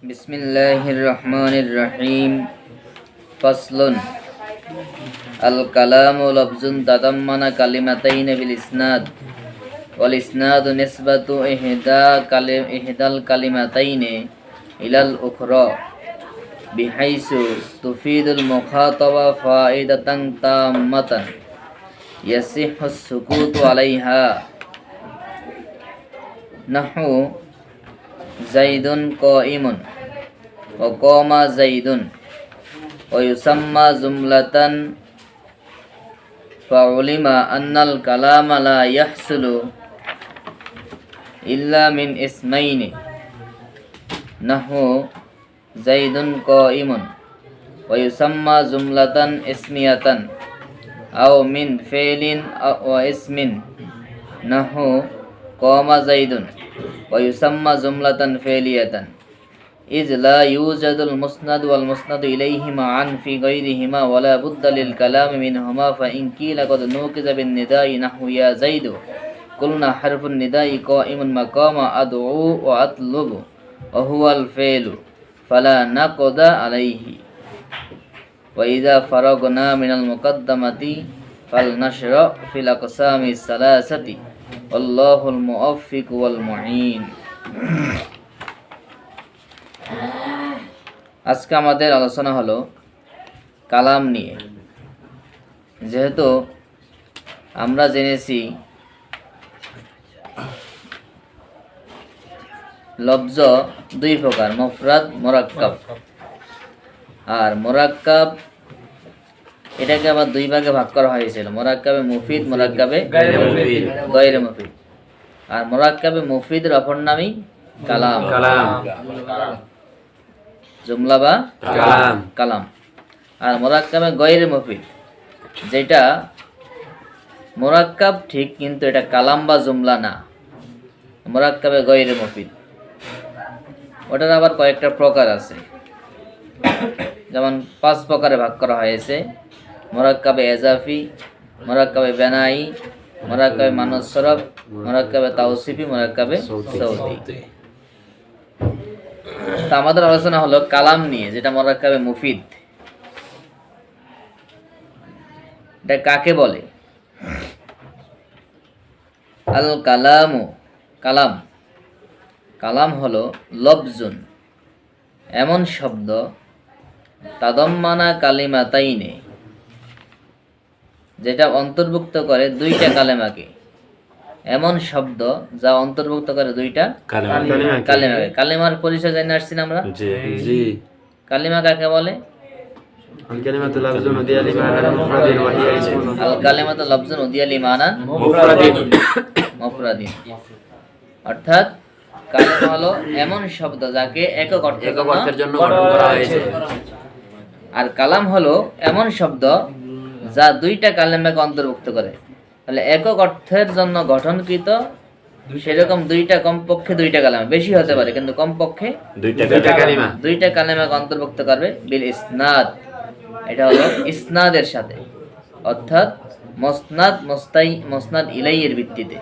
بسم الله الرحمن الرحيم فصل الكلام لفظ تضمن كلمتين بالإسناد والإسناد نسبة إحدى كلم إحدى الكلمتين إلى الأخرى بحيث تفيد المخاطب فائدة تامة يصح السكوت عليها نحو زيد قائم وقام زيد ويسمى جملة فعلم أن الكلام لا يحصل إلا من اسمين نحو زيد قائم ويسمى جملة اسمية أو من فعل واسم نحو قام زيد ويسمى جملة فعلية إذ لا يوجد المسند والمسند إليهما عن في غيرهما ولا بد للكلام منهما فإن قيل قد نوكز بالنداء نحو يا زيد. قلنا حرف النداء قائم مقام أدعو وأطلب وهو الفعل فلا نقد عليه. وإذا فرغنا من المقدمة فلنشرع في الأقسام الثلاثة. আল্লাহুল মুআফিক ওয়াল আজকে আমাদের আলোচনা হলো কালাম নিয়ে। যেহেতু আমরা জেনেছি লব্জ দুই প্রকার, মফরাদ, মোরাক্কাব। আর মোরাক্কাব এটাকে আবার দুই ভাগে ভাগ করা হয়েছিল। মোরাক্কাবে মুফিদ মোরাক্কাবে গয়রে মুফিদ। আর মোরাক্কাবে মুফিদের অপর নামই কালাম। কালাম। জুমলা বা কালাম। কালাম। আর মোরাক্কাবে গয়রে মুফিদ। যেটা মোরাক্কাব ঠিক কিন্তু এটা কালাম বা জুমলা না। মোরাক্কাবে গয়রে মুফিদ। ওটার আবার কয়েকটা প্রকার আছে। যেমন পাঁচ প্রকারে ভাগ করা হয়েছে। মোরাক্কাবে এজাফি মোরাক্কাবে বেনাই মোরাক্কাবে মানস সরব মোরাক্কাবে তাওসিফি মোরাক্কাবে সৌদি। তা আমাদের আলোচনা হলো কালাম নিয়ে যেটা মোরাক্কাবে মুফিদ। এটা কাকে বলে? আল কালামু কালাম। কালাম হলো লবজুন এমন শব্দ তাদম্মানা কালিমাতাইনে। যেটা অন্তর্ভুক্ত করে দুইটা কালেমাকে। এমন শব্দ যা অন্তর্ভুক্ত করে দুইটা কালেমাকে। কালেমার পরিচয় জানি আসছি আমরা? কালিমা কাকে বলে? অর্থাৎ এমন শব্দ যাকে একক জন্য করা হয়েছে। আর কালাম হলো এমন শব্দ যা দুইটা কালেমাকে অন্তর্ভুক্ত করে। তাহলে একক অর্থের জন্য গঠনকৃত সেরকম দুইটা কমপক্ষে দুইটা কালেমা বেশি হতে পারে কিন্তু কমপক্ষে দুইটা দুইটা কালিমা দুইটা কালেমাকে অন্তর্ভুক্ত করবে বিল ইসনাদ। এটা হলো ইসনাদের সাথে। অর্থাৎ মসনাদ মস্তাই মসনাদ ইলাইয়ের ভিত্তিতে।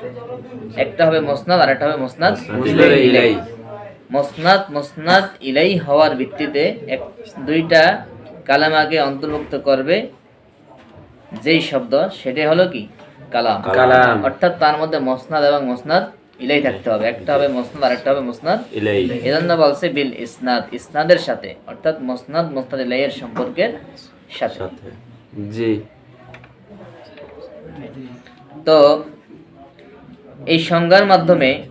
একটা হবে মসনাদ আর একটা হবে মসনাদ ইলাই। মসনাদ মসনাদ ইলাই হওয়ার ভিত্তিতে এক দুইটা কালামাকে অন্তর্ভুক্ত করবে যেই শব্দ সেটাই হলো কি? কালাম। কালাম। অর্থাৎ তার মধ্যে মসনাদ এবং মসনাদ ইলাই থাকতে হবে। একটা হবে মসনাদ আর একটা হবে মসনাদ ইলাই। এজন্য বলছে বিল ইসনাদ ইসনাদের সাথে অর্থাৎ মসনাদ মসনাদ ইলাইয়ের সম্পর্কের সাথে। সাথে। জি। তো এই সংজ্ঞার মাধ্যমে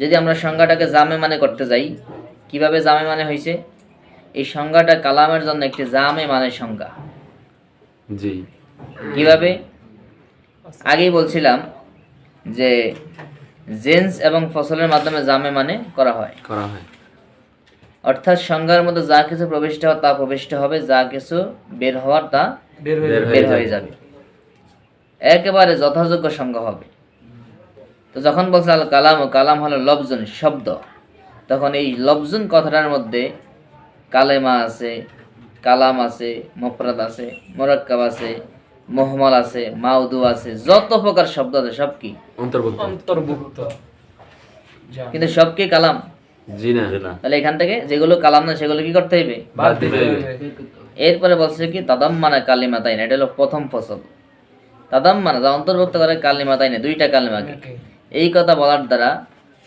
যদি আমরা সংজ্ঞাটাকে জামে মানে করতে যাই কীভাবে জামে মানে হয়েছে? এই সংজ্ঞাটা কালামের জন্য একটি জামে মানে সংজ্ঞা। জি। কীভাবে? আগেই বলছিলাম যে জেন্স এবং ফসলের মাধ্যমে জামে মানে করা হয়। করা হয়। অর্থাৎ সংজ্ঞার মধ্যে যা কিছু প্রবিষ্ট হওয়ার তা প্রবিষ্ট হবে যা কিছু বের হওয়ার তা বের হয়ে হয়ে যাবে। একেবারে যথাযোগ্য সংজ্ঞা হবে। তো যখন বলছে আল কালাম কালাম হলো লবজুন শব্দ। তখন এই লবজন কথাটার মধ্যে কালেমা আছে কালাম আছে মফরাদ আছে মোরাক্কাব আছে মোহমল আছে মাউদু আছে যত প্রকার শব্দ আছে সব কি? অন্তর্ভুক্ত। অন্তর্ভুক্ত। কিন্তু সব কি কালাম? জি না তাহলে এখান থেকে যেগুলো কালাম না সেগুলো কি করতে হইবে? এরপরে বলছে কি তাদাম মানে কালিমা তাই না এটা হলো প্রথম ফসল। তাদাম মানে যা অন্তর্ভুক্ত করে কালিমা তাই না দুইটা কালিমাকে। এই কথা বলার দ্বারা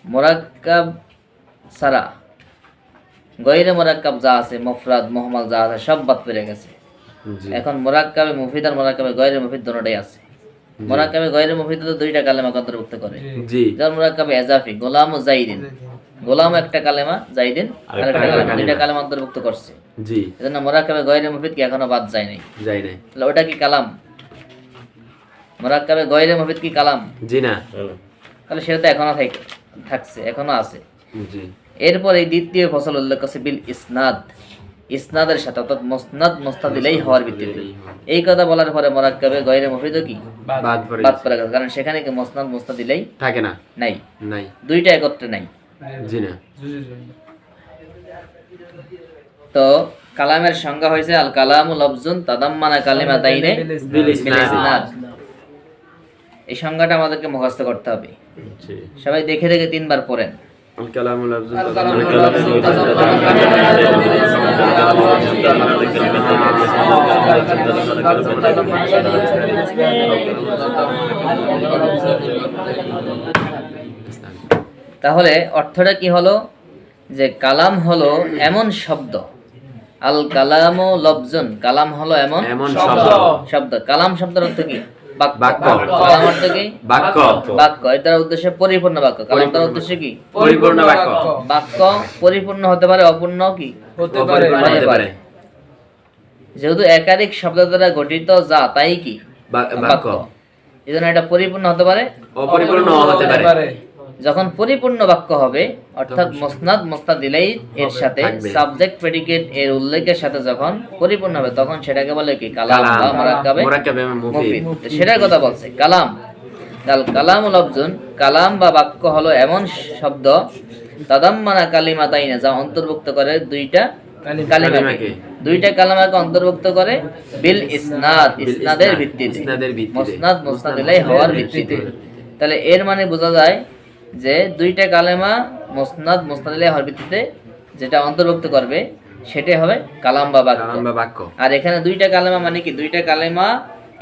মোরাক্কাব সারা গৈরে মোরাক্কাব যা আছে মফরাদ মোহাম্মদ যা আছে সব বাদ পেরে গেছে। এখন মোরাক্কাবে মুফিদ আর মোরাক্কাবে গৈরে মুফিদ দুটোটাই আছে। মোরাক্কাবে গৈরে মুফিদ তো দুইটা কালেমাকে অন্তর্ভুক্ত করে। জি। যেমন মোরাক্কাবে এজাফি গোলাম ও জাইদিন। গোলাম একটা কালেমা জাইদিন আরেকটা কালেমা। দুইটা কালেমা অন্তর্ভুক্ত করছে। জি। এজন্য মোরাক্কাবে গৈরে মুফিদ কি এখনও বাদ যায় নাই। যাই নাই। তাহলে ওটা কি কালাম? মোরাক্কাবে গৈরে মুফিদ কি কালাম? জি না। তাহলে সেটা তো এখনও থাক- থাকছে এখনও আছে। জি। এরপর এই দ্বিতীয় ফসল উল্লেখ আছে বিল ইসনাদ। ইসনাদের সাথে অর্থাৎ মোসনাদ মোস্তাদিলেই হওয়ার ভিত্তিতে। এই কথা বলার পরে মোরাক্কাবে গয়রে মুফিদ কি? বাদ পড়ে বাদ গেছে। কারণ সেখানে কি মোসনাদ মোস্তাদিলেই থাকে না। নাই। নাই। দুইটা একত্রে নাই। জি না। তো কালামের সংজ্ঞা হয়েছে আল কালামু লফজুন তাদাম্মানা কালিমা তাইনে বিল ইসনাদ। এই সংজ্ঞাটা আমাদেরকে মুখস্থ করতে হবে। জি। সবাই দেখে দেখে তিনবার পড়েন। কালামুল তাহলে অর্থটা কি হলো? যে কালাম হলো এমন শব্দ। আল কালাম লফজুন। কালাম হলো এমন এমন শব্দ। শব্দ। কালাম শব্দের অর্থ কি? বাক্য। বাক্য। কালাম অর্থ বাক্য। বাক্য। এটার উদ্দেশ্য পরিপূর্ণ বাক্য। কালাম তার উদ্দেশ্য কি? পরিপূর্ণ বাক্য। বাক্য পরিপূর্ণ হতে পারে অপূর্ণ কি? হতে পারে। যেহেতু একাধিক শব্দ দ্বারা গঠিত যা তাই কি? বাক্য। বাক্য। এই জন্য এটা পরিপূর্ণ হতে পারে অপরিপূর্ণ হতে পারে। যখন পরিপূর্ণ বাক্য হবে অর্থাৎ মোসনাদ মোস্তাদিলাই এর সাথে সাবজেক্ট প্রেডিকেট এর উল্লেখের সাথে যখন পরিপূর্ণ হবে তখন সেটাকে বলে কি? কালাম সেটার কথা বলছে কালাম। কাল কালাম লফজুন কালাম বা বাক্য হলো এমন শব্দ তাদাম্মানা কালিমা তাইনা যা অন্তর্ভুক্ত করে দুইটা কালিমাকে। দুইটা কালামাকে অন্তর্ভুক্ত করে বিল ইসনাদ ইসনাদের ভিত্তিতে। ইসনাদের ভিত্তিতে। মুসনাদ মুসনাদিলাই হওয়ার ভিত্তিতে। তাহলে এর মানে বোঝা যায় যে দুইটা কালেমা মুসনাদ মুসনাদিলাই হওয়ার ভিত্তিতে যেটা অন্তর্ভুক্ত করবে সেটাই হবে কালাম বা বাক্য। কালাম বা বাক্য। আর এখানে দুইটা কালেমা মানে কি? দুইটা কালেমা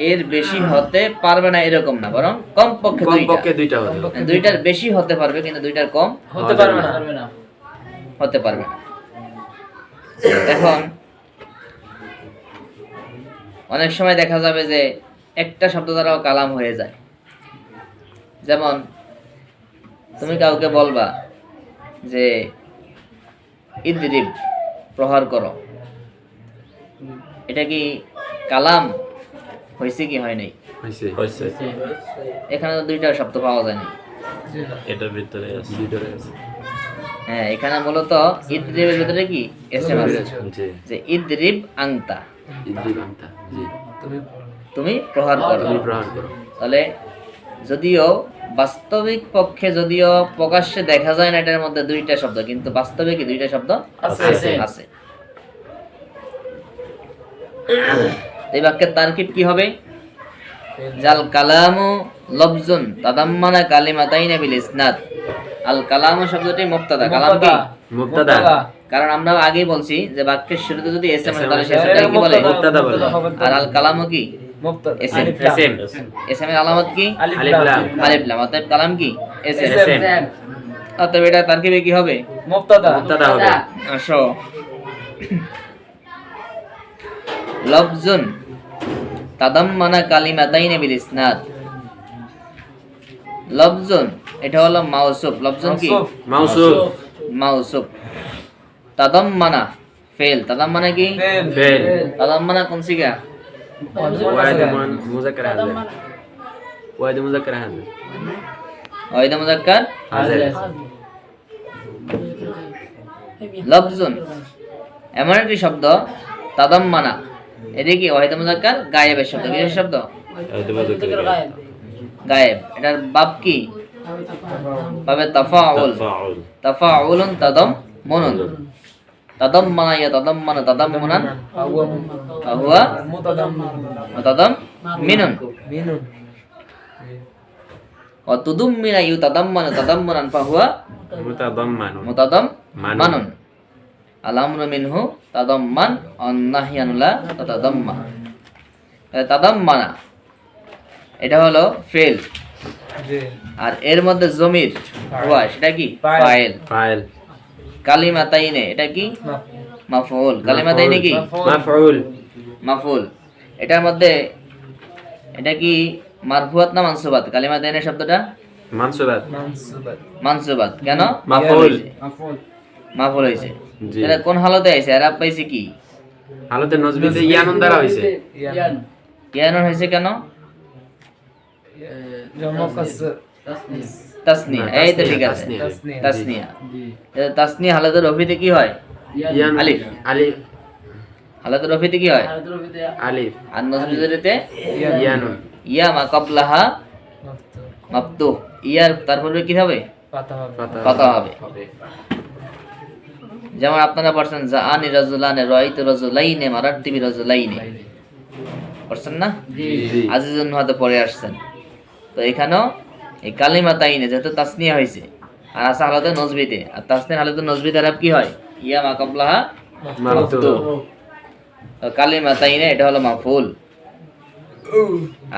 এর বেশি হতে পারবে না এরকম না বরং কম পক্ষে দুইটা দুইটা হতে দুইটার বেশি হতে পারবে কিন্তু দুইটার কম হতে পারবে না। হতে পারবে না। এখন অনেক সময় দেখা যাবে যে একটা শব্দ দ্বারাও কালাম হয়ে যায়। যেমন তুমি কাউকে বলবা যে ইদ্রিব প্রহার করো। এটা কি কালাম? হয়েছে কি হয় নাই? এখানে তো দুইটা শব্দ পাওয়া যায় না এটার ভিতরে আছে। ভিতরে হ্যাঁ এখানে মূলত ইদ্রিবের ভিতরে কি? এসএম আছে। জি। যে ইদ্রিব আংতা। ইদ্রি বান্তা জি। তুমি প্রহার করো। তুমি প্রহার করো। তাহলে যদিও বাস্তবিক পক্ষে যদিও প্রকাশ্যে দেখা যায় না এটার মধ্যে দুইটা শব্দ কিন্তু বাস্তবে কি দুইটা শব্দ আছে। আছে এই বাক্যের তারকিব কি হবে? জাল কালামু লফজুন তাদাম্মানা কালিমাতাইনা বিল ইসনাদ। আল কালামু শব্দটি মুক্তাদা কালাম কি? মুক্তাদা কারণ আমরা আগেই বলছি যে বাক্যের শুরুতে যদি এস এম তাহলে শেষে কি বলে? মুক্তাদা বলে। আর আল কালামু কি? এসএম এর আলামত কি? আলিফ লাম। আলিফ লাম। অতএব কালাম কি? এসএম অতএব এটা তারকিবে কি হবে? মুক্তাদা হবে। আসো। লফজুন। তাদাম্মানা কালিমাতাইন বিল ইসনাদ। লফজুন। এটা হলো মাউসুফ। লফজুন কি? মাউসুফ। মাউসুফ। তাদাম্মানা। ফেল। তাদাম্মানা কি? ফেল। তাদাম্মানা কোন সিগা ওয়াইদ মুজাক্কার হাজির ওয়াইদ মুজাক্কার হাজির ওয়াইদা মুজাক্কার হাজির লফজুন এমন একটি শব্দ তাদাম্মানা। এটি কি ওয়াহিদা মুজাক্কার গায়েবের শব্দ। কিসের শব্দ? গায়েব। এটার বাপ কি? বাবে তাফাউল। ফাউল তাফাউলুন তাদম মনুন। তাদম মানা ইয়া তাদম মানা তাদম মুনান হুয়া তাদম মিনুন। অতুদুম্মিনা ইউ তাদাম্মানু তাদাম্মানান ফাহুয়া মুতাদাম্মানু মুতাদাম মানুন। মানুন আলামরু মিনহু তাদাম্মান অন্নাহিয়ানুলা তাদাম্মা তাদাম্মানা। এটা হলো ফেল। আর এর মধ্যে জমির হুয়া সেটা কি। ফাইল। ফাইল। কালিমাতাইনে এটা কি? মাফউল। কালিমাতাইনে কি? মাফউল। মাফুল এটার মধ্যে এটা কি? মারফুয়াত না মানসুবাত? কালিমাতাইনের শব্দটা? মানসুবাত। মানসুবাত। কেন। মাফুল জি। এটা কোন হালতে আইছে? এরাব পাইছে কি? হালতে নজবিতে ইয়ানুন দ্বারা হইছে কেন হয়েছে কেন? তাসনিয়া এই তো ঠিক আছে। তাসনিয়া। তাসনিয়া এটা তাসনিয়া হালাতের রফিতে কি হয়? আলিফ। আলিফ হালাতের রফিতে কি হয়? আলিফ আর ইয়ানুন। ইয়া মা কাবলাহা মাবদু ইয়ার তারপরে কি হবে? কথা হবে। যেমন আপনারা পড়ছেন যা আনি রাজুলানে রয়িত রাজুলাইনে মারাত্তি বি রাজুলাইনে। পড়ছেন না? জি আজিজুন হয়তো পড়ে আসছেন। তো এখানেও এই কালিমা তাইনে যেহেতু তাসনিয়া হয়েছে আর আসা হালতে নজবিতে আর তাসনিয়া হালতে নজবিতে আরব কি হয়? ইয়া মা কাবলাহা কালিমা তাইনে এটা হলো মাফুল।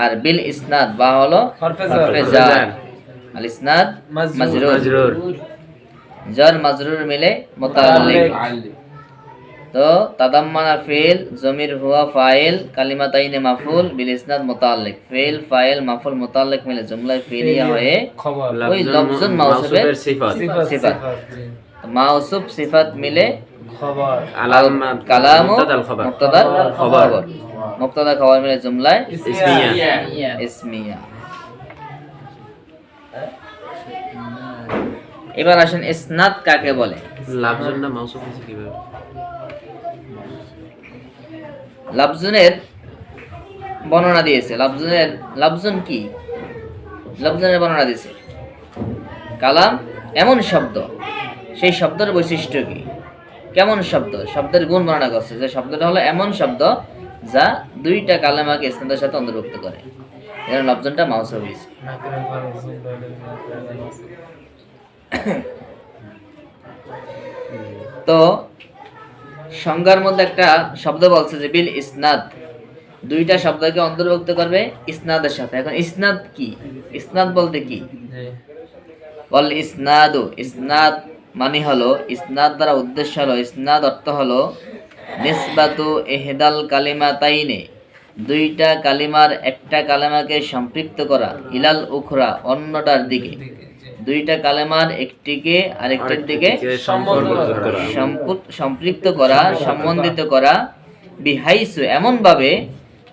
আর বিল ইসনাদ বা হলো জার। জার আল ইসনাদ মাজরুর। মাজরুর। মাজরুর। মিলে মুতাআল্লিক। তো তাদাম্মানা ফেল জমির হুয়া ফাইল কালিমাতাইনে মাফুল বিল ইসনাদ মুতাআল্লিক ফিল ফাইল মাফুল মুতাআল্লিক মিলে জুমলায় ফিলিয়া হয়ে খবর। ওই লফজুন মাউসুফের মাউসুফের সিফাত। সিফাত সিফাত। মাউসুফ সিফাত মিলে খবর। আলামাত কালামু মুবতাদাল খবর। খবর। খবর। মিলে জুমলায় ইসমিয়া। ইসমিয়া। এবার আসেন ইসনাদ কাকে বলে? লাফজুন না মাউসুফ কীভাবে? লাফজুনের বর্ণনা দিয়েছে। লাফজুনের লাফজুন কি? লাফজুনের বর্ণনা দিয়েছে। কালাম এমন শব্দ, সেই শব্দের বৈশিষ্ট্য কি? কেমন শব্দ? শব্দের গুণ বর্ণনা করছে। যে শব্দটা হলো এমন শব্দ যা দুইটা কালামাকে ইসনাদের সাথে অন্তর্ভুক্ত করে। এর লফজনটা মাউস হয়েছে তো সংজ্ঞার মধ্যে একটা শব্দ বলছে যে বিল ইসনাদ। দুইটা শব্দকে অন্তর্ভুক্ত করবে ইসনাদের সাথে। এখন ইসনাদ কি? ইসনাদ বলতে কি? বল ইসনাদ। ইসনাদ মানে হলো ইসনাদ দ্বারা উদ্দেশ্য হলো ইসনাদ অর্থ হলো নিসবাতু এহদাল কালিমা তাইনে দুইটা কালিমার একটা কালেমাকে সম্পৃক্ত করা ইলাল উখরা অন্যটার দিকে। দুইটা কালেমার একটিকে আরেকটির দিকে সম্পৃক্ত করা সম্বন্ধিত করা। বিহাইসু এমনভাবে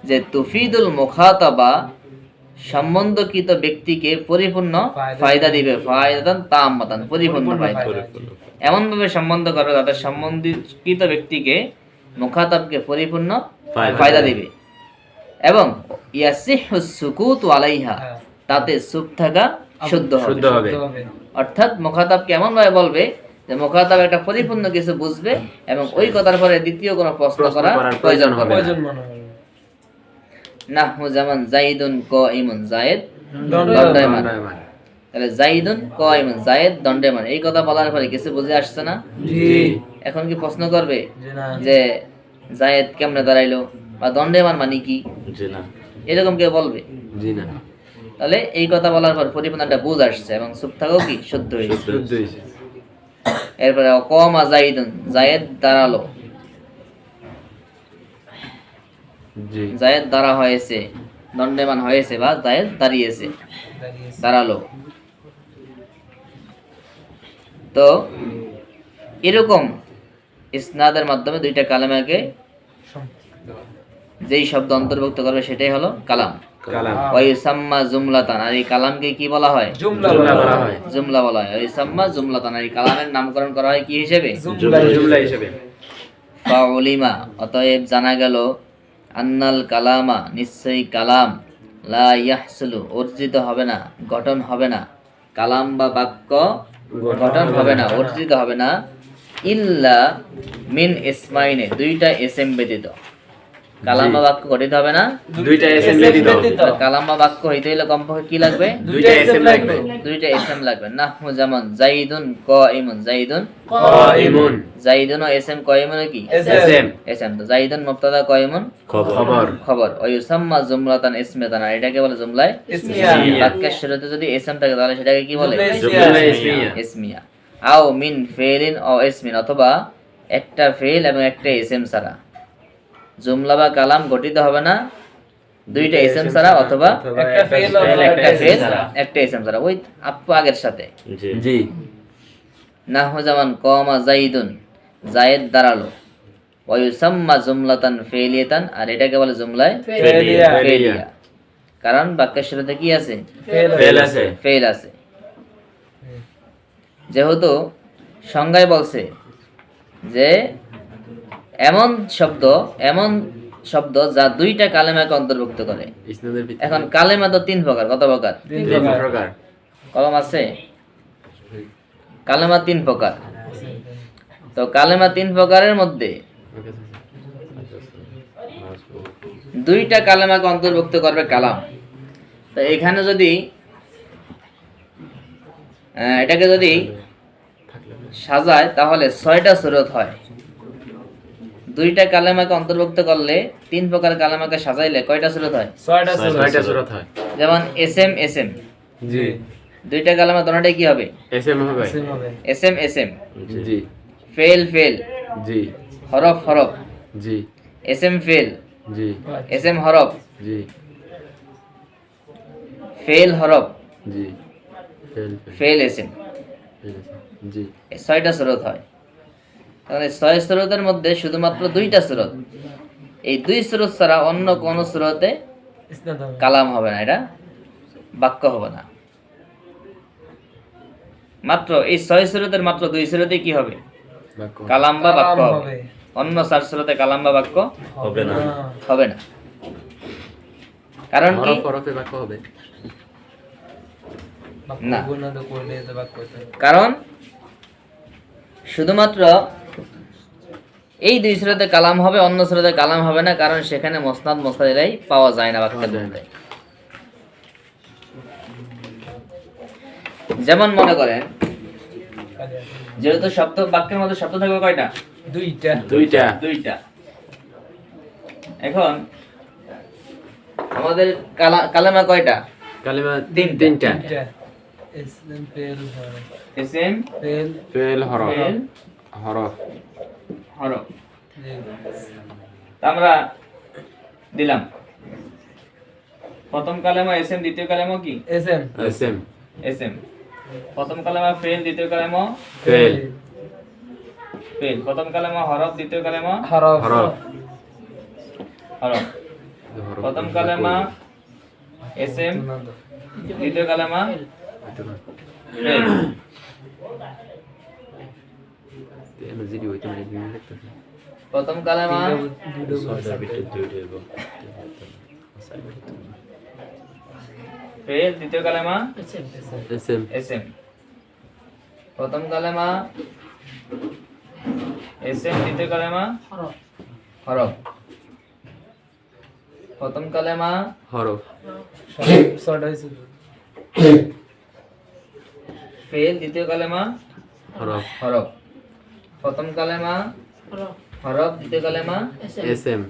যে তুফিদুল মুখাতাবা সম্বন্ধকৃত ব্যক্তিকে পরিপূর্ণ ফায়দা দিবে। ফায়দান তাম্মাতান পরিপূর্ণ ফায়দা। এমনভাবে সম্বন্ধ করবে তাদের সম্বন্ধিত ব্যক্তিকে মুখাতাবকে পরিপূর্ণ ফায়দা দিবে। এবং ইয়াসিহু সুকুত আলাইহা হ্যাঁ। তাতে চুপ থাকা শুদ্ধ হবে শুদ্ধ হবে। অর্থাৎ মুখাতাব কেমন ভাবে বলবে যে মুখাতাব একটা পরিপূর্ণ কিছু বুঝবে এবং ওই কথার পরে দ্বিতীয় কোনো প্রশ্ন করা প্রয়োজন হবে নাহু যেমন জাইদুন ক ইমুন জায়েদ দণ্ডায়মান। দণ্ডায়মান। দণ্ডায়মান। তাহলে জাইদুন ক ইমুন জায়েদ দণ্ডেমান এই কথা বলার পরে কিছু বুঝে আসছে না? এখন কি প্রশ্ন করবে? যে জায়েদ কেমনে দাঁড়াইলো? বা দণ্ডেমান মানে কি? জি না। এরকম কেউ বলবে? জি না। তাহলে এই কথা বলার পর পরিপূর্ণ একটা বুঝ আসছে এবং চুপ থাকাও কি? শুদ্ধ হয়েছে এরপরে জাইদুন জায়েদ দাঁড়াল। জায়েদ দাঁড়া হয়েছে দণ্ডেমান হয়েছে বা জায়েদ দাঁড়িয়েছে দাঁড়িয়েছে। দাঁড়াল। তো এরকম ইসনাদের মাধ্যমে দুইটা কালামাকে যেই শব্দ অন্তর্ভুক্ত করবে সেটাই হলো কালাম। কালাম। ওয়াইসাম্মা জুমলাতান আর এই কালামকে কি বলা হয়? জুমলা জুমলা বলা বলা হয়। হয় জুমলা বলা হয়। ওয়াইসাম্মা জুমলাতান আর এই কালামের নামকরণ করা হয় কি হিসেবে? জুমলা জুমলা জুমলা হিসেবে। ফাউলিমা অতএব জানা গেল আন্নাল কালামা নিশ্চয়ই কালাম। লা ইয়াহসুলু অর্জিত হবে না গঠন হবে না। কালাম বা বাক্য গঠন হবে না। অর্জিত হবে না। ইল্লা মিন ইসমাইনে দুইটা এসএম ব্যতীত। কালাম্বা বাক্য গঠিত হবে না? দুইটা এসএম ব্যতীত কালাম্বা বাক্য হইতে হইলে কমপক্ষে কি লাগবে? দুইটা এসএম লাগবে। দুইটা এসএম লাগবে। না যেমন জাইদুন ক ইমুন জাইদুন? কাইমুন জাইদুন ও এসএম কি? এসএম এসএম তো জাইদুন মুবতাদা খবর। খবর। খবর। ও ইউসাম্মা জুমলাতান ইসমিয়াতান। আর এটাকে বলে জুমলায় ইসমিয়া। বাক্যের শুরুতে যদি এসএম থাকে তাহলে সেটাকে কি বলে? জুমলা। ইসমিয়া। ইসমিয়া। আও মিন ফেলিন ও ইসমিন অথবা একটা ফেল এবং একটা এসএম ছাড়া। জুমলা বা কালাম গঠিত হবে না। দুইটা এসএম ছাড়া অথবা একটা অথবা একটা ফেল একটা এসএম ছাড়া। ওই আপু আগের সাথে। জি। জি। নাহু যেমন কমা জাইদুন জায়েদ দাঁড়াল। ওয়ুসাম্মা জুমলাতান ফেলিয়াতান আর এটাকে বলে জুমলায় ফেলিয়া। ফেলিয়া কারণ বাক্যের শুরুতে কি আছে? ফেল আছে। ফেল আছে। যেহেতু সংজ্ঞায় বলছে যে এমন শব্দ এমন শব্দ যা দুইটা কালেমাকে অন্তর্ভুক্ত করে। এখন কালেমা তো তিন প্রকার কত প্রকার। কলম আছে? কালেমা তিন প্রকার। তো কালেমা তিন প্রকারের মধ্যে দুইটা কালেমাকে অন্তর্ভুক্ত করবে কালাম। তো এখানে যদি আহ, এটাকে যদি সাজায় তাহলে ছয়টা সুরত হয়। দুইটা কালেমাকে অন্তর্ভুক্ত করলে তিন প্রকার কালেমাকে সাজাইলে কয়টা সুরত হয়? ছয়টা ছয়টা ছয়টা সুরত হয়। যেমন এস এম এস এম জি। দুইটা কালেমা দোনোটাই কি হবে? এসএম হবে। Same হবে। এস এম এস এম জি। ফেল ফেল। জি। হরফ হরফ। জি। এস এম ফেল। জি। এস এম হরফ। জি। ফেল হরফ। জি। ফেল এস এম জি। ছয়টা স্রোত হয়। তাহলে ছয় স্রোতের মধ্যে শুধুমাত্র দুইটা স্রোত। এই দুই স্রোত ছাড়া অন্য কোনো স্রোতে কালাম হবে না এটা বাক্য হবে না। মাত্র এই ছয় স্রোতের মাত্র দুই স্রোতে কি হবে? কালাম বা বাক্য হবে। অন্য চার স্রোতে কালাম বা বাক্য হবে না। হবে না। কারণ কি? বাক্য হবে। না। কারণ শুধুমাত্র এই দুই স্রোতে কালাম হবে অন্য স্রোতে কালাম হবে না কারণ সেখানে মসনাদ মোস্তাদিলাই পাওয়া যায় না বাক্যের মধ্যে। যেমন মনে করেন যেহেতু শব্দ বাক্যের মধ্যে শব্দ থাকবে কয়টা? দুইটা। দুইটা। দুইটা। এখন আমাদের কালা- কালেমা কয়টা? কালিমা তিনটা। তিনটা। এসএম ফেল ফেল হরফ। ফেল হরফ। হরফ আমরা দিলাম। প্রথম কালেমা এসএম দ্বিতীয় কালেমা কি? এসএম। এসএম। এসএম। প্রথম কালেমা ফেল দ্বিতীয় কালেমা? ফেল। ফেল। প্রথম কালেমা হরফ দ্বিতীয় কালেমা? হরফ। হরফ। হরফ। প্রথম কালেমা এসএম দ্বিতীয় কালেমা? ফেল। জিডি হইতে মানে দিন লিখতেছে প্রথম কালেমা দুইটা ছয়টার ভিতরে দুইটা এবং ফেল দ্বিতীয় কালেমা এসএম এসএম প্রথম কালেমা এসএম দ্বিতীয় কালেমা হরফ প্রথম কালেমা হরফ। ফেল দ্বিতীয় কালেমা হরফ হরফ প্রথম কালেমা হরফ। দ্বিতীয় কালেমা এসএম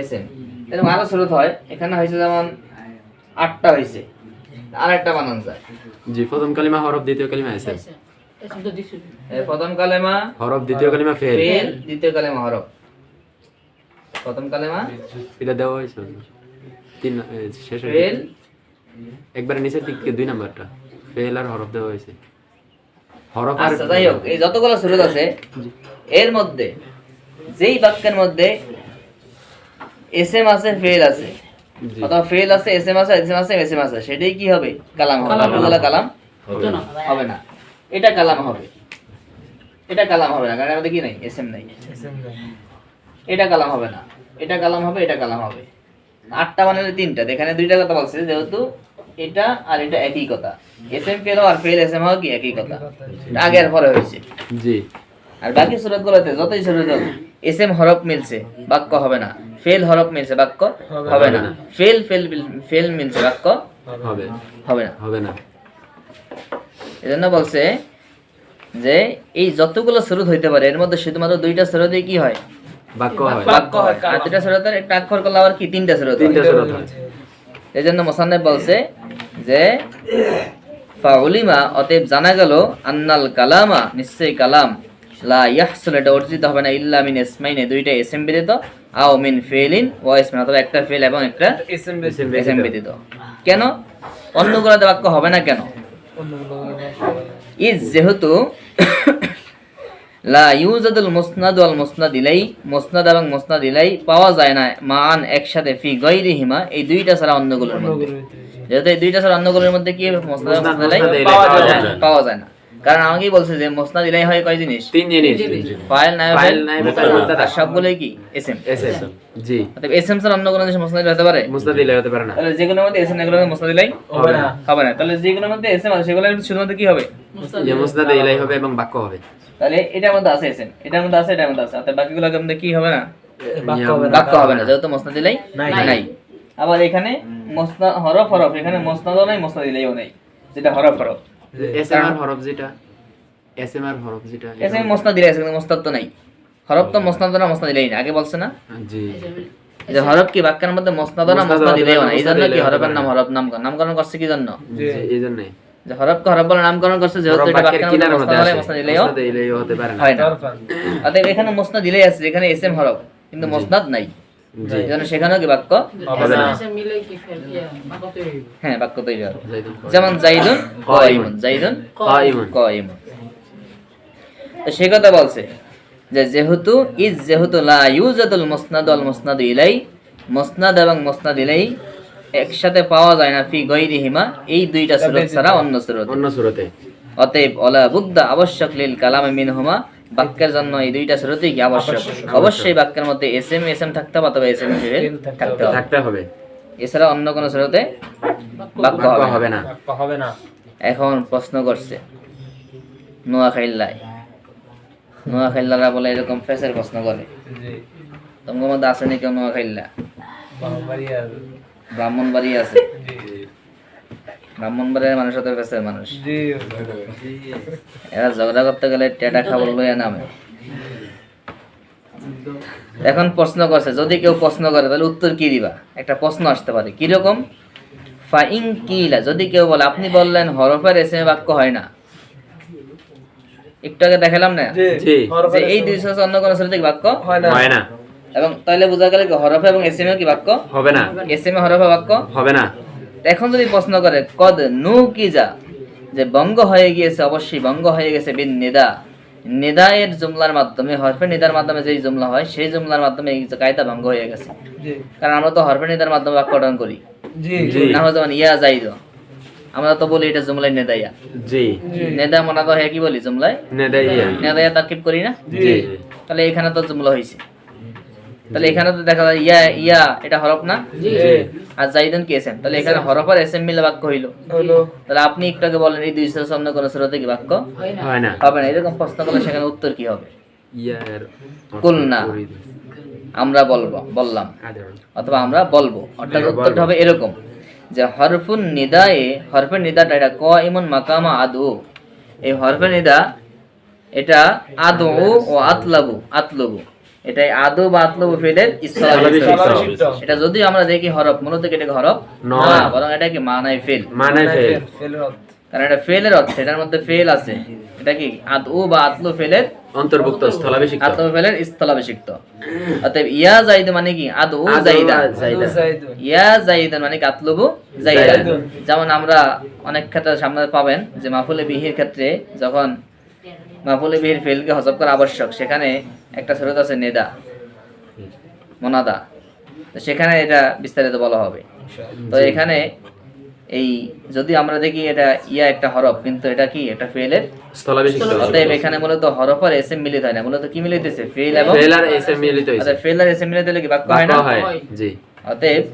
এসএম এরকম আরও স্রোত হয়। এখানে হয়েছে যেমন আটটা হয়েছে। আর একটা বানান যায়। জি প্রথম কালিমা হরফ দ্বিতীয় কালিমা এসএম এই প্রথম কালেমা হরফ দ্বিতীয় কালিমা ফেল। ফেল দ্বিতীয় কালেমা হরফ। প্রথম কালেমা এটা দেওয়া হয়েছে। তিন শেষ ফেল। একবারে নিচের দিকে দুই নাম্বারটা। ফেল আর হরফ দেওয়া হয়েছে। আচ্ছা যাই হোক এই যতগুলো স্রোত আছে এর মধ্যে যেই বাক্যের মধ্যে এসএম আছে ফেল আছে অথবা ফেল আছে এসএম আছে এসএম আছে এসএম আছে সেটাই কি হবে? কালাম হবে। কালাম হবে। না। হবে এটা কালাম হবে। এটা কালাম হবে না কারণ আমাদের কি নাই? নাই। এসএম নাই। এটা কালাম হবে না। এটা কালাম হবে এটা কালাম হবে। আটটা মানে তিনটা। এখানে দুইটা কথা বলছে যেহেতু এটা আর এটা একই কথা। এসএম ফেল আর ফেল এসএম হয় কি একই কথা? আগে আর পরে হয়েছে। জি। আর বাকি সুরতগুলোতে যতই সুরত হোক এস এম হরফ মিলছে বাক্য হবে না। ফেল হরফ মিলছে বাক্য হবে না। ফেল ফেল ফেল মিলছে বাক্য হবে। হবে না। হবে না। এজন্য বলছে যে এই যতগুলো সুরত হইতে পারে এর মধ্যে শুধুমাত্র দুইটা সুরতে কি হয়? বাক্য হয়। বাক্য হয়। আর দুইটা সুরতের একটা অক্ষর করলে আবার কি? তিনটা সুরত তিনটা সুরত হয়। এই জন্য মোসান্নেব বলছে যে ফাউলিমা অতএব জানা গেল আন্নাল কালামা নিশ্চয়ই কালাম লা ইয়াহসুল এটা অর্জিত হবে না ইল্লা মিন ইসমাইনে দুইটা এসএম ব্যতীত আও মিন ফেলিন ওয়া ইসমাইন অথবা একটা ফেল এবং একটা এসএম ব্যতীত। কেন? অন্যগুলোতে বাক্য হবে না কেন? ইজ যেহেতু লা ইউজাদুল মুসনাদ ওয়াল মুসনাদ ইলাই মুসনাদ এবং মুসনাদ ইলাই পাওয়া যায় না মান একসাথে ফি গৈরিহিমা এই দুইটা ছাড়া অন্যগুলোর মধ্যে। যেহেতু এই দুইটা ছাড়া অন্যগুলোর মধ্যে কি মুসনাদ এবং মুসনাদ, ইলাই পাওয়া যায় না। কারণ আমাকেই বলছে যে মুসনাদ ইলাই হয় কয় জিনিস? তিন জিনিস ফাইল নাই ফাইল সবগুলোই কি? এসএম। এসএম জি। অতএব এসএম ছাড়া অন্য কোনো জিনিস মুসনাদ ইলাই হতে পারে? দিলে হতে পারে না। তাহলে যেগুলোর মধ্যে এসএম এগুলোর মধ্যে মুসনাদ ইলাই হবে না। হবে না। তাহলে যেগুলোর মধ্যে এসএম আছে সেগুলোর শুধুমাত্র কি হবে? যে ইলাই হবে এবং বাক্য হবে। তাহলে এটার মধ্যে আছে এসএম এটার মধ্যে আছে এটার মধ্যে আছে। অর্থাৎ বাকিগুলোর মধ্যে কি হবে না? বাক্য হবে না। যেহেতু মসনাদ দিলাই নাই। আবার এখানে মসনাদ হরফ হরফ। এখানে মসনাদও নাই মসনাদ দিলাইও নাই যেটা হরফ হরফ। এসএমআর হরফ যেটা এসএমআর হরফ যেটা এসে মসনাদ দিলাই আছে কিন্তু মসনাদ তো নাই। হরফ তো মসনাদ না মসনাদ দিলাই না। আগে বলছে না? জি। যে হরফ কি বাক্যের মধ্যে মসনাদ না মসনাদ মসনাদ দিলাইও না এই জন্য কি হরফের নাম হরফ নামকরণ নামকরণ করছে কি জন্য? জি এই জন্যই। যে হরফকে হরফ বলে নামকরণ করছে যেহেতু এটা বাক্যের মধ্যে মসনাদ হতে পারে না। হয় না। অতএব এখানে মসনাদ দিলাই আছে এসএম হরফ। কিন্তু মসনাদ নাই। সেখানেও কি বাক্য হবে না। হ্যাঁ? বাক্য তৈরি হবে। যেমন জাইদুন কয়মুন। জাইদুন কাইমুন কয়মুন। তো সে কথা বলছে যে যেহেতু ইজ যেহেতু লা ইউজাদুল মুসনাদ ওয়াল মুসনাদ ইলাই মুসনাদ এবং মুসনাদ ইলাই একসাথে পাওয়া যায় না ফি গৈরিহিমা এই দুইটা সুরত ছাড়া অন্য সুরত। অন্য সুরতে। অতএব অলা বুদ্দা আবশ্যক লিল কালাম মিনহুমা বাক্যের জন্য এই দুইটা সুরতই কি আবশ্যক? অবশ্যই বাক্যের মধ্যে এস এম এস এম থাকতে হবে অথবা এস এম থাকতে হবে। থাকতে হবে। এছাড়া অন্য কোনো সুরতে বাক্য হবে না। হবে না। বাক্য হবে না। এখন প্রশ্ন করছে নোয়াখাইল্লায়। নোয়াখাইল্লারা বলে এরকম ফেসের প্রশ্ন করে। জি। তোমার মধ্যে আছে নাকি কেউ নোয়াখাইল্লা ব্রাহ্মণবাড়ি আছে। ব্রাহ্মণবাড়ির মানুষ ফেসের মানুষ। এরা ঝগড়া করতে গেলে টেটা খাবার লইয়া নামে। এখন প্রশ্ন করছে যদি কেউ প্রশ্ন করে তাহলে উত্তর কি দিবা? একটা প্রশ্ন আসতে পারে কীরকম? ফাইং কিলা যদি কেউ বলে আপনি বললেন হরফের এসে বাক্য হয় না। একটু আগে দেখালাম না। যে এই দুই অন্য কোনো শ্রেণি বাক্য হয় না। এবং তাহলে বোঝা গেল কি হরফে এবং এস এম কি বাক্য? হবে না। এস এম হরফে বাক্য? হবে না। এখন যদি প্রশ্ন করে কদ নু কি যা? যে বঙ্গ হয়ে গিয়েছে অবশ্যই বঙ্গ হয়ে গেছে বিন নিদা। নিদায়ের জুমলার মাধ্যমে হরফে নিদার মাধ্যমে যেই জুমলা হয় সেই জুমলার মাধ্যমে এই কায়দা ভঙ্গ হয়ে গেছে। জি। কারণ আমরা তো হরফে নিদার মাধ্যমে বাক্য গঠন করি। জি। জি। না হয় যেমন ইয়া যাইদ। আমরা তো বলি এটা জুমলাই নেদাইয়া। জি। নেদা মনে তো হ্যাঁ কি বলি? জুমলাই নেদাইয়া। নেদাইয়া তারকিব করি না? জি। তাহলে এখানে তো জুমলা হয়েছে তাহলে এখানে তো দেখা যায় ইয়া ইয়া এটা হরফ না? জি। আর জাইদুন কি এসএম? তাহলে এখানে হরফ আর এসএম মিলে বাক্য হইল। হলো তাহলে আপনি একটু আগে বলেন এই দুই অন্য কোনো স্রোতে কি বাক্য? হয় না। হবে না এরকম প্রশ্ন করলে সেখানে উত্তর কি হবে? ইয়ার কুলনা। আমরা বলব বললাম। অথবা আমরা বলব অর্থাৎ উত্তরটা হবে এরকম যে হরফুন নিদায়ে হরফের নিদাটা এটা ক ইমন মাকামা আদু এই হরফের নিদা এটা আদু ও আতলাবু আতলবু। এটা আদু বা আতলবু ফেলের স্থলাভিষিক্ত। স্থলাভিষিক্ত। এটা যদিও আমরা দেখি হরফ মূলত কি এটা হরফ? না বরং এটা কি মানায় ফেল। মানে ফেল। ফেলের অর্থ। কারণ এটা ফেলের অর্থ এটার মধ্যে ফেল আছে। এটা কি আদু বা আতলু ফেলের অন্তর্ভুক্ত স্থলাভিষিক্ত। আতলু ফেলের স্থলাভিষিক্ত। অতএব ইয়া জাইদ মানে কি? আদু জাইদা। জাইদা। ইয়া জাইদান মানে কি? আতলুবু জাইদা। যেমন আমরা অনেক ক্ষেত্রে সামনে পাবেন যে মাফুলে বিহির ক্ষেত্রে যখন মাফুলে বিহির ফেলকে হজব করা আবশ্যক। সেখানে একটা সুরত আছে নেদা মোনাদা। সেখানে এটা বিস্তারিত বলা হবে। তো এখানে এই যদি আমরা দেখি এটা ইয়া একটা হরফ কিন্তু এটা কি? এটা ফেলের? অতএব এখানে মূলত হরফ আর এসএম মিলিত হয় না। মূলত কি মিলিতেছে ফেল এবং ফেল আর এসএম মিলিত হইছে ফেল আর এসএম মিলিত হলে কি বাক্য হয় না? হয় জি। অতএব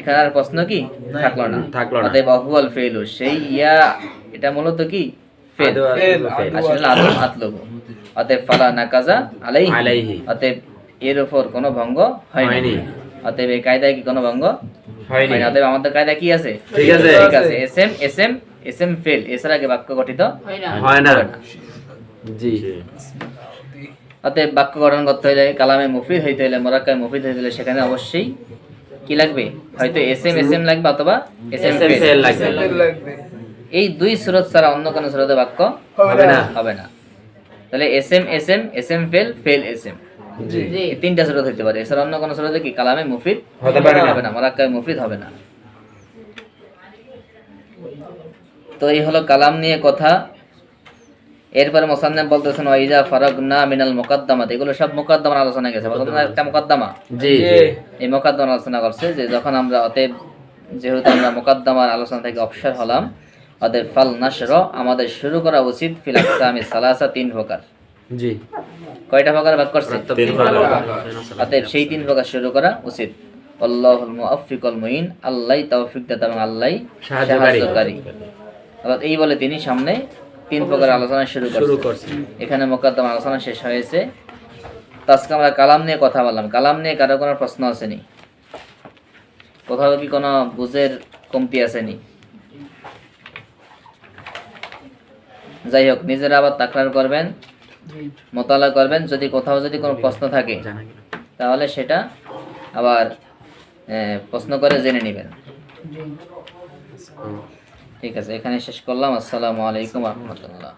এখানে আর প্রশ্ন কি? থাকল না। থাকল না। অতএব অহুয়াল ফেলু। সেই ইয়া এটা মূলত কি? ফেল আদু আর ফেল, ফেল। আদু। আসলে আদম আতলবু অতএব ফালা নাকাজা আলাইহি আলাইহি। অতএব এর উপর কোনো ভঙ্গ হয়নি হয়নি। অতএব এই কায়দায় কি কোনো ভঙ্গ হয়নি হয়নি অতএব আমাদের কায়দা কি আছে ঠিক আছে। ঠিক আছে এস এম এস এম ফেল এছাড়া কি বাক্য গঠিত হয় না হয়। জি অতএব বাক্য গঠন করতে হলে কালামে মুফিদ হইতে হলে মোরাক্কায় মুফিদ হইতে হলে সেখানে অবশ্যই কি লাগবে হয়তো এস এম এস এম লাগবে অথবা এস এম লাগবে। এই দুই সুরত ছাড়া অন্য কোনো সুরতে বাক্য হবে না। হবে না। তাহলে এস এম এস এম এস এম ফেল ফেল এস এম তিনটা সুরত হইতে পারে। এছাড়া অন্য কোনো সুরতে কি কালামে মুফিদ? হতে পারে না। হবে না। মোরাক্কায় মুফিদ হবে না। তো এই হলো কালাম নিয়ে কথা। এরপরে মোসান্নেম বলতেছেন ওয়াইজা ফারাক না মিনাল মোকাদ্দামাত। এগুলো সব মোকাদ্দমার আলোচনা গেছে। একটা মোকাদ্দমা। জি। জি। এই মোকাদ্দমার আলোচনা করছে যে যখন আমরা অতএব যেহেতু আমরা মোকাদ্দমার আলোচনা থেকে অবসর হলাম অতএব ফাল নাসর আমাদের শুরু করা উচিত ফিল আমি সালাসা তিন প্রকার। জি। কয়টা প্রকার ভাগ করছে? তিন প্রকার অতএব সেই তিন প্রকার শুরু করা উচিত। আল্লাহুল মুআফফিকুল মুইন আল্লাহ তৌফিক দাতা এবং আল্লাহ সাহায্যকারী। অর্থাৎ এই বলে তিনি সামনে তিন প্রকার আলোচনা শুরু শুরু করছেন। এখানে মোকদ্দমা আলোচনা শেষ হয়েছে। তো আজকে আমরা কালাম নিয়ে কথা বললাম। কালাম নিয়ে কারও কোনো প্রশ্ন আসেনি? কোথাও কি কোনো বুঝের কমতি আসেনি? যাই হোক নিজেরা আবার তাকরার করবেন মোতালা করবেন যদি কোথাও যদি কোনো প্রশ্ন থাকে তাহলে সেটা আবার প্রশ্ন করে জেনে নেবেন। ঠিক আছে এখানে শেষ করলাম। আসসালামু আলাইকুম রহমতুল্লাহ।